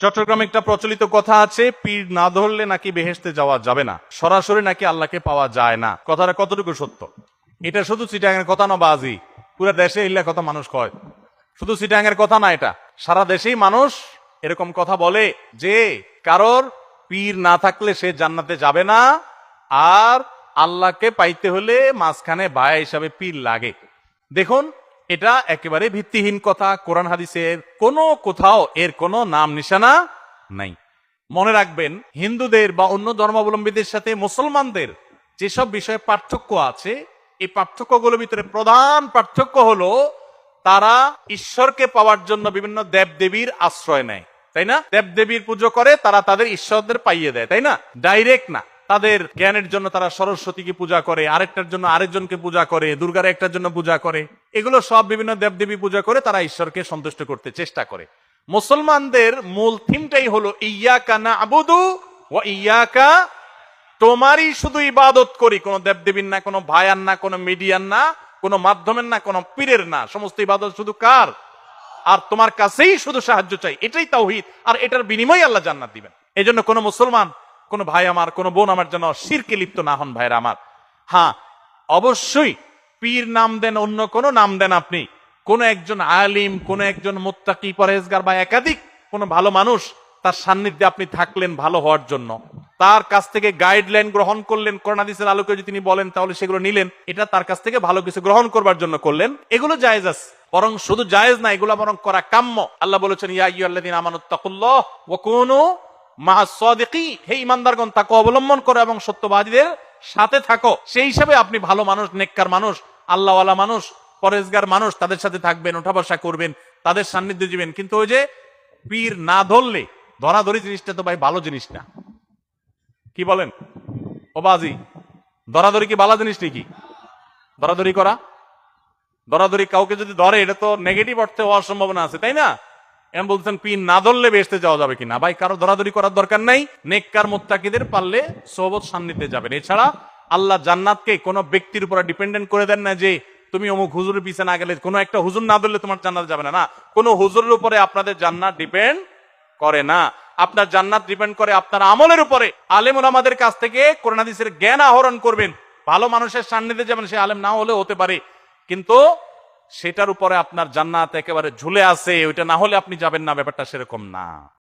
চট্টগ্রামে একটা প্রচলিত কথা আছে, পীর না ধরলে নাকি বেহেশতে যাওয়া যাবে না। সরাসরি নাকি আল্লাহকে পাওয়া যায় না। কথাটা কতটুকু সত্য? এটা শুধু চিটাঙ্গের কথা না, বাজি। পুরো দেশে ইল্লা কথা মানুষ কয়। শুধু চিটাঙ্গের কথা না এটা। সারা দেশেই মানুষ এরকম কথা বলে যে, কারোর পীর না থাকলে সে জান্নাতে যাবে না, আর আল্লাহকে পাইতে হলে মাঝখানে ভায়া হিসাবে পীর লাগে। দেখুন এটা একেবারে ভিত্তিহীন কথা। কোরআন হাদিসের কোনো কোথাও এর কোনো নাম নিশানা নাই। মনে রাখবেন, হিন্দুদের বা অন্য ধর্মাবলম্বীদের সাথে মুসলমানদের যেসব বিষয়ে পার্থক্য আছে, এই পার্থক্যগুলোর ভিতরে প্রধান পার্থক্য হলো, তারা ঈশ্বরকে পাওয়ার জন্য বিভিন্ন দেবদেবীর আশ্রয় নেয়, তাই না? দেবদেবীর পুজো করে তারা তাদের ঈশ্বরদের পাইয়ে দেয়, তাই না? ডাইরেক্ট না। তাদের জ্ঞানের জন্য তারা সরস্বতীকে পূজা করে, আরেকটার জন্য আরেকজনকে পূজা করে, দুর্গার একটার জন্য পূজা করে। এগুলো সব বিভিন্ন দেবদেবী পূজা করে তারা ঈশ্বরকে সন্তুষ্ট করতে চেষ্টা করে। মুসলমানদের মূল থিমটাই হলো ইয়াকা না আবুদু ও ইয়াকা তোমারই শুধু ইবাদত করি। কোনো দেবদেবীর না, কোনো ভায়ার না, কোনো মিডিয়ার না, কোনো মাধ্যমের না, কোনো পীরের না। সমস্ত ইবাদত শুধু কার? আর তোমার কাছেই শুধু সাহায্য চাই। এটাই তাওহিদ। আর এটার বিনিময়ে আল্লাহ জান্নাত দিবেন। এই জন্য কোনো মুসলমান কোনো ভাই আমার, কোনো বোন আমার জন্য শিরকে লিপ্ত না হন ভাইরা আমার। হ্যাঁ অবশ্যই পীর নাম দেন, অন্য কোনো নাম দেন আপনি। কোন একজন আলিম, কোন একজন মুত্তাকি পরেজগার বা একাধিক কোন ভালো মানুষ তার সান্নিধ্যে আপনি থাকলেন ভালো হওয়ার জন্য। তার কাছ থেকে গাইডলাইন গ্রহণ করলেন করোনাদিসের আলোকে যদি তিনি বলেন, তাহলে সেগুলো নিলেন। এটা তার কাছ থেকে ভালো কিছু গ্রহণ করবার জন্য করলেন। এগুলো জায়েজ আছে। বরং শুধু জায়েজ না, এগুলো বরং করা কাম্য। আল্লাহ বলেছেন, ইয়া আইয়ুহাল্লাযীনা আমানুত্তাকুল্লাহ ওয়া কুনু মা সাদিকি, হে ইমানদারগণ, তাকে অবলম্বন করো এবং সত্যবাদীদের সাথে থাকো। সেই হিসাবে আপনি ভালো মানুষ, নেককার মানুষ, আল্লাহওয়ালা মানুষ পরেজগার মানুষ, তাদের সাথে থাকবেন ওঠা বসা করবেন, তাদের সান্নিধ্য দিবেন কিন্তু ওই যে পীর না ধরলে, ধরাধরি জিনিসটা তো ভাই ভালো জিনিস না। কি বলেন? ও বাজি, ধরাধরি কি ভালো জিনিস নাকি? ধরাধরি করা? ধরাধরি কাউকে যদি ধরে, এটা তো নেগেটিভ অর্থে হওয়ার সম্ভাবনা আছে, তাই না? এম বলছেন পিন না ধরলে বেসতে যাওয়া যাবে কিনা? ভাই, কারও ধরাধরি করার দরকার নাই। নেককার মোত্তাকিদের পারলে সোহবত সান্নিধ্যে যাবেন। এছাড়া আল্লাহ জান্নাতকে কোনো ব্যক্তির উপর ডিপেন্ডেন্ট করে দেন না যে, তুমি অমুক হুজুরের পিছে না গেলে কোনো একটা হুজুর না ধরলে তোমার জান্নাত যাবে না। না, কোনো হুজুরের উপরে আপনাদের জান্নাত ডিপেন্ড করে না। আপনার জান্নাত ডিপেন্ড করে আপনার আমলের উপরে। আলেম আমাদের কাছ থেকে করোনাদিসের জ্ঞান আহরণ করবেন। ভালো মানুষের সান্নিধ্যে যাবেন, সে আলেম না হলে হতে পারে। কিন্তু সেটার উপরে আপনার জান্নাত একেবারে ঝুলে আছে, ওইটা না হলে আপনি যাবেন না, ব্যাপারটা সেরকম না।